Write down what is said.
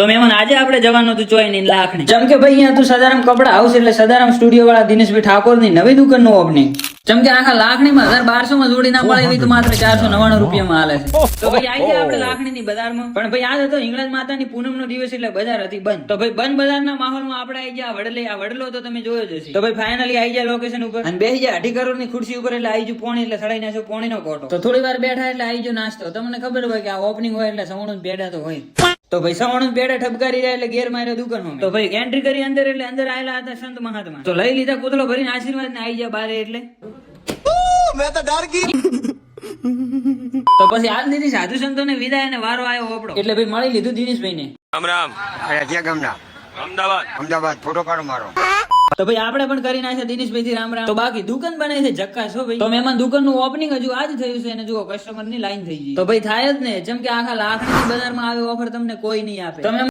તો મહેમાન આજે આપણે જવાનું હતું ચોઈ ની લાખણી જેમ કે ભાઈ અહીંયા તું સદારામ કપડા હાઉસ એટલે સદારામ સ્ટુડિયો વાળા દિનેશભાઈ ઠાકોરની નવી દુકાનનું ઓપનિંગ જેમ કે આખા લાખણી માં હજાર બારસો માં જોડી ના એવી તો માત્ર ચારસો નવાણું રૂપિયામાં હાલે છે. તો ભાઈ આવી ગયા આપણે લાખણી ની બજારમાં. પણ ભાઈ આજ હતો હિંગળાજ માતાની પૂનમ નો દિવસ એટલે બજાર હતી બંધ. તો ભાઈ બંધ બજારના માહોલમાં આપણે આવી ગયા. વડલે આ વડલો તો તમે જોયો જ હશે. તો ભાઈ ફાઇનલી આવી ગયા લોકેશન ઉપર. અને બેસી ગયા અઢી કરોડની ખુરશી ઉપર એટલે આવી જુ પોણી એટલે સડાઈ નાખ્યો પોણી નો કોટો. તો થોડી વાર બેઠા એટલે આવી જુ નાસ્તો. તમને ખબર હોય કે આ ઓપનિંગ હોય એટલે સવણું બેઠા તો હોય. તો ભાઈ સવાણું બેડા ઠપકારી રહ્યા એટલે ઘેર માર્યા દુકાન તો ભાઈ એન્ટ્રી કરી અંદર એટલે અંદર આવેલા હતા સંત મહાત્મા. તો લઈ લીધા કોથળો ભરીને આશીર્વાદ ને આવી ગયા બારે એટલે. તો પછી આજ દીધી સાધુ સંતો ને વિદાય અને વારો આવ્યો આપડો એટલે ભાઈ મળી લીધું દિનેશભાઈ ને રામ. રામ ક્યાં ગામના? અમદાવાદ. અમદાવાદ ફોટો પાડો મારો. તો ભાઈ આપણે પણ કરી નાખ્યા દિનેશભાઈ થી રામ રામ. તો બાકી દુકાન બનાવી છે જક્કાસ હો ભાઈ. તો મહેમાન દુકાનનું ઓપનિંગ હજુ આજ થયું છે અને જુઓ કસ્ટમરની લાઈન થઈ ગઈ. તો ભાઈ થાય જ ને જેમ કે આખા લાખની બજારમાં આવે ઓફર તમને કોઈ નહીં આપે. તમે